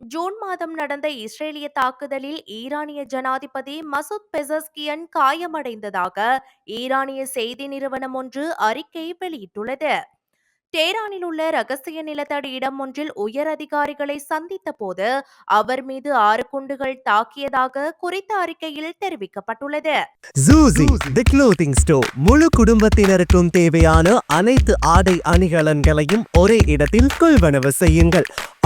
June மாதம் நடந்த இஸ்ரேலிய தாக்குதலில் ஈரானிய ஜனாதிபதி மசூத் பெசஸ்கியன் காயமடைந்ததாக ஈரானிய செய்தி நிறுவனம் ஒன்று அறிக்கை வெளியிட்டுள்ளது. டேரானில் உள்ள ரகசிய நிலத்தடி இடம் ஒன்றில் உயர் அதிகாரிகளை சந்தித்த போது அவர் மீது ஆறு குண்டுகள் தாக்கியதாக குறித்த அறிக்கையில் தெரிவிக்கப்பட்டுள்ளது. ஜூசி தி க்ளோத்திங் ஸ்டோர் முழு குடும்பத்தினருக்கும் தேவையான அனைத்து ஆடை அணிகலன்களையும் ஒரே இடத்தில் கொள்வனவு செய்யுங்கள்.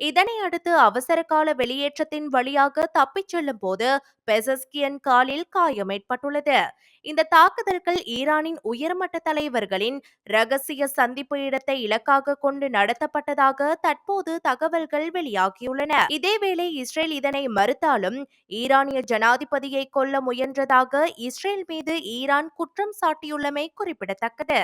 இதனை அடுத்து அவசர கால வெளியேற்றத்தின் வழியாக தப்பிச் செல்லும் போது பெசஸ்கியன் காலில் காயம் ஏற்பட்டுள்ளது. இந்த தாக்குதல்கள் ஈரானின் உயர்மட்ட தலைவர்களின் ரகசிய சந்திப்பு இடத்தை இலக்காக கொண்டு நடத்தப்பட்டதாக தற்போது தகவல்கள் வெளியாகியுள்ளன. இதேவேளை இஸ்ரேல் இதனை மறுத்தாலும் ஈரானிய ஜனாதிபதியை கொல்ல முயன்றதாக இஸ்ரேல் மீது ஈரான் குற்றம் சாட்டியுள்ளமை குறிப்பிடத்தக்கது.